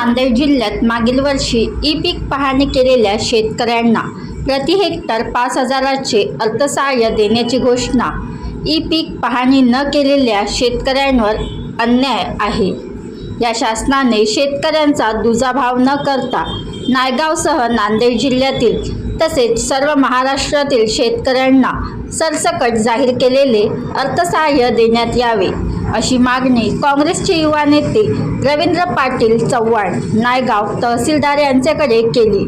नांदेड जिल्ह्यात मागील वर्षी ई पीक पाहणी केलेल्या शेतकऱ्यांना प्रति हेक्टर पाच हजाराचे अर्थसहाय्य देण्याची घोषणा ई पीक पाहणी न केलेल्या शेतकऱ्यांवर अन्याय आहे. या शासनाने शेतकऱ्यांचा दुजाभाव न करता नायगावसह नांदेड जिल्ह्यातील तसेच सर्व महाराष्ट्रातील शेतकऱ्यांना सरसकट जाहीर केलेले अर्थसहाय्य देण्यात यावे. अशी मागणी काँग्रेसचे युवा नेते रवींद्र पाटील चव्हाण नायगाव तहसीलदार यांच्याकडे केली.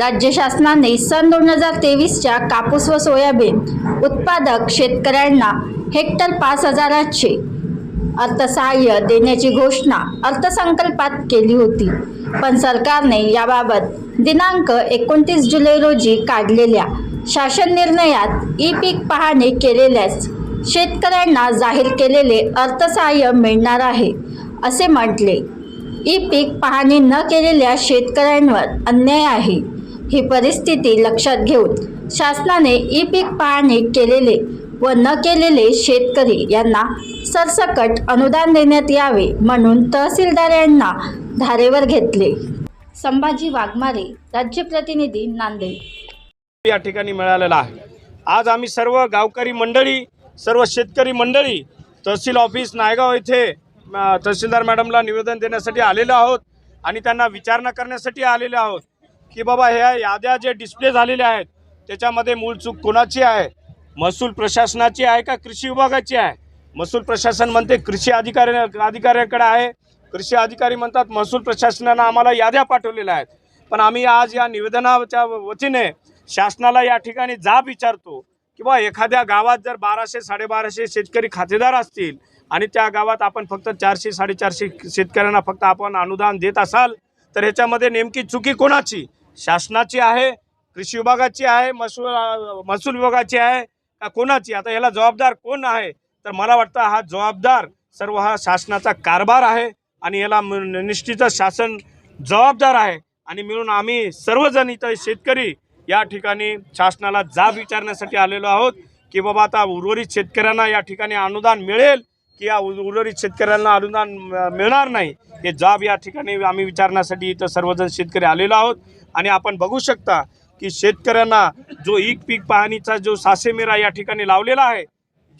राज्य शासनाने सन दोन हजार तेवीसच्या कापूस व सोयाबीन उत्पादक शेतकऱ्यांना हेक्टर पाच हजाराचे अर्थसहाय्य देण्याची घोषणा अर्थसंकल्पात केली होती. पण सरकारने याबाबत दिनांक एकोणतीस जुलै रोजी काढलेल्या शासन निर्णयात ई पीक पाहणी केलेल्याच शेतकऱ्यांना जाहीर केलेले अर्थसहाय्य मिळणार आहे असे म्हटले. ई पीक पाहणी न केलेल्या शेतकऱ्यांवर अन्याय आहे ही परिस्थिती लक्षात घेऊन शासनाने ई पीक पाहणी केलेले व न केलेले शेतकरी यांना सरसकट अनुदान देण्यात यावे म्हणून तहसीलदार यांना धारेवर घेतले. संभाजी वाघमारे राज्य प्रतिनिधी नांदेड. या ठिकाणी मिळालेला आहे. आज आम्ही सर्व गावकरी मंडळी सर्व शेतकरी मंडळी तहसील ऑफिस नायगाव येथे तहसीलदार मॅडमला निवेदन देण्यासाठी आलेलो आहोत आणि त्यांना विचारणा करण्यासाठी आलेलो आहोत की बाबा ह्या याद्या जे डिस्प्ले झालेल्या आहेत त्याच्यामध्ये मूळ चूक कोणाची आहे? महसूल प्रशासनाची आहे का कृषी विभागाची आहे? महसूल प्रशासन म्हणते कृषी अधिकारी अधिकाऱ्याकडे आहे. कृषी अधिकारी म्हणतात महसूल प्रशासनानं आम्हाला याद्या पाठवलेल्या आहेत. पण आम्ही आज या निवेदनाच्या वतीने शासनाला या ठिकाणी जाब विचारतो किंवा एखाद्या गावात जर बाराशे साडेबाराशे शेतकरी खातेदार असतील आणि त्या गावात आपण फक्त चारशे साडेचारशे शेतकऱ्यांना फक्त आपण अनुदान देत असाल तर ह्याच्यामध्ये नेमकी चुकी कोणाची? शासनाची आहे कृषी विभागाची आहे महसूल महसूल विभागाची आहे का कोणाची? आता याला जबाबदार कोण आहे? तर मला वाटतं हा जबाबदार सर्व हा शासनाचा कारभार आहे आणि याला निश्चितच शासन जबाबदार आहे. आणि मिळून आम्ही सर्वजण इथं शेतकरी या ठिकाणी शासनाला जाब विचारण्यासाठी आलेलो आहोत की बाबा आता उर्वरित शेतकऱ्यांना या ठिकाणी अनुदान मिळेल की या उर्वरित शेतकऱ्यांना अनुदान मिळणार नाही? हे जाब या ठिकाणी आम्ही विचारण्यासाठी इथं सर्वजण शेतकरी आलेलो आहोत. आणि आपण बघू शकता की शेतकऱ्यांना जो एक पीक पाहणीचा जो सासेमेरा या ठिकाणी लावलेला आहे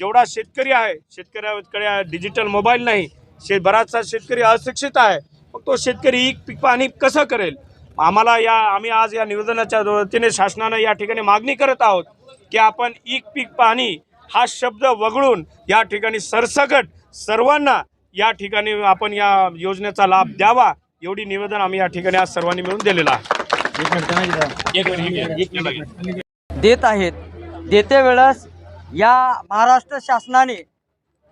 जेवढा शेतकरी आहे शेतकऱ्याकडे डिजिटल मोबाईल नाही शे बराचसा शेतकरी अशिक्षित आहे मग तो शेतकरी एक पीक पाहणी कसं करेल? आम्हाला या आम्ही आज या निवेदनाच्या वतीने शासनानं या ठिकाणी मागणी करत आहोत की आपण एक पीक पाहणी हा शब्द वगळून या ठिकाणी सरसकट सर्वांना या ठिकाणी आपण या योजनेचा लाभ द्यावा एवढी निवेदन आम्ही या ठिकाणी आज सर्वांनी मिळून दिलेलं आहे. देत आहेत. देते वेळेस या महाराष्ट्र शासनाने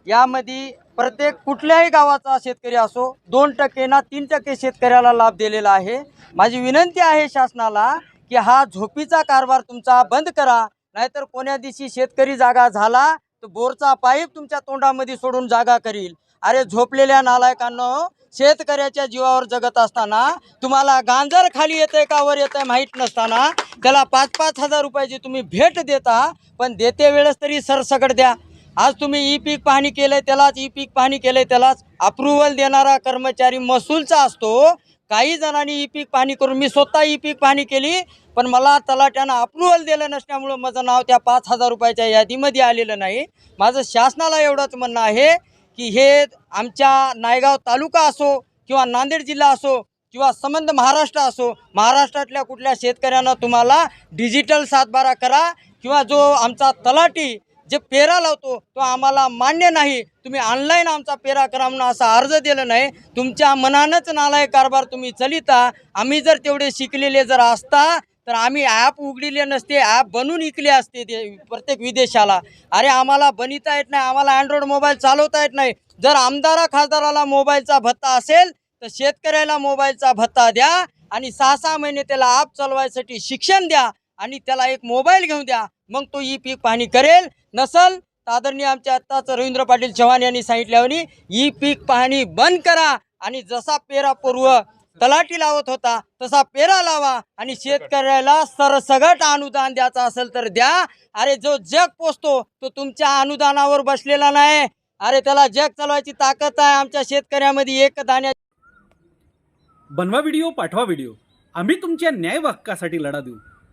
यामध्ये प्रत्येक कुठल्याही गावाचा शेतकरी असो दोन टक्के ना तीन टक्के शेतकऱ्याला लाभ दिलेला आहे. माझी विनंती आहे शासनाला की हा झोपीचा कारभार तुमचा बंद करा नाहीतर कोण्या दिवशी शेतकरी जागा झाला तर बोरचा पाईप तुमच्या तोंडामध्ये सोडून जागा करील. अरे झोपलेल्या नालायकांना शेतकऱ्याच्या जीवावर जगत असताना तुम्हाला गांजर खाली आहे का वर येतंय माहीत नसताना त्याला पाच पाच हजार रुपयाची तुम्ही भेट देता पण देते वेळेस तरी सरसकट द्या. आज तुम्ही ई पीक पाहणी केलंय त्यालाच ई पीक पाहणी केलंय त्यालाच. अप्रुव्हल देणारा कर्मचारी महसूलचा असतो. काही जणांनी ई पीक पाहणी करून मी स्वतः ई पीक पाहणी केली पण मला तलाट्यानं अप्रुव्हल दिलं नसल्यामुळं माझं नाव त्या पाच हजार रुपयाच्या यादीमध्ये आलेलं नाही. माझं शासनाला एवढंच म्हणणं आहे की हे आमच्या नायगाव तालुका असो किंवा नांदेड जिल्हा असो किंवा संबंध महाराष्ट्र असो महाराष्ट्रातल्या कुठल्या शेतकऱ्यांना तुम्हाला डिजिटल सातबारा करा किंवा जो आमचा तलाटी जे पेरा लावतो तो आम्हाला मान्य नाही. तुम्ही ऑनलाईन आमचा पेरा करा म्हणून असा अर्ज दिला नाही. तुमच्या मनानंच नालाय कारभार तुम्ही चलिता. आम्ही जर तेवढे शिकलेले जर असता तर आम्ही ॲप उघडिले नसते ॲप बनवून इकले असते ते प्रत्येक विदेशाला. अरे आम्हाला बनिता येत नाही आम्हाला अँड्रॉइड मोबाईल चालवता येत नाही. जर आमदारा खासदाराला मोबाईलचा भत्ता असेल तर शेतकऱ्याला मोबाईलचा भत्ता द्या आणि सहा सहा महिने त्याला ॲप चालवायसाठी शिक्षण द्या आणि त्याला एक मोबाईल घेऊन द्या. मग तो ई पीक पाहणी करेल नसल तर आदरणीय आत्ताच रवींद्र पाटील चव्हाण यांनी सांगितल्यावर ई पीक पाहणी बंद करा आणि जसा पेरा पूर्व तलाटी लावत होता तसा पेरा लावा आणि शेतकऱ्याला सरसगट अनुदान द्यायचं असेल तर द्या. अरे जो जग पोचतो तो तुमच्या अनुदानावर बसलेला नाही. अरे त्याला जग चालवायची ताकद आहे आमच्या शेतकऱ्यामध्ये एक दाण्या बनवा व्हिडिओ पाठवा व्हिडिओ. आम्ही तुमच्या न्याय हक्कासाठी लढा देऊ.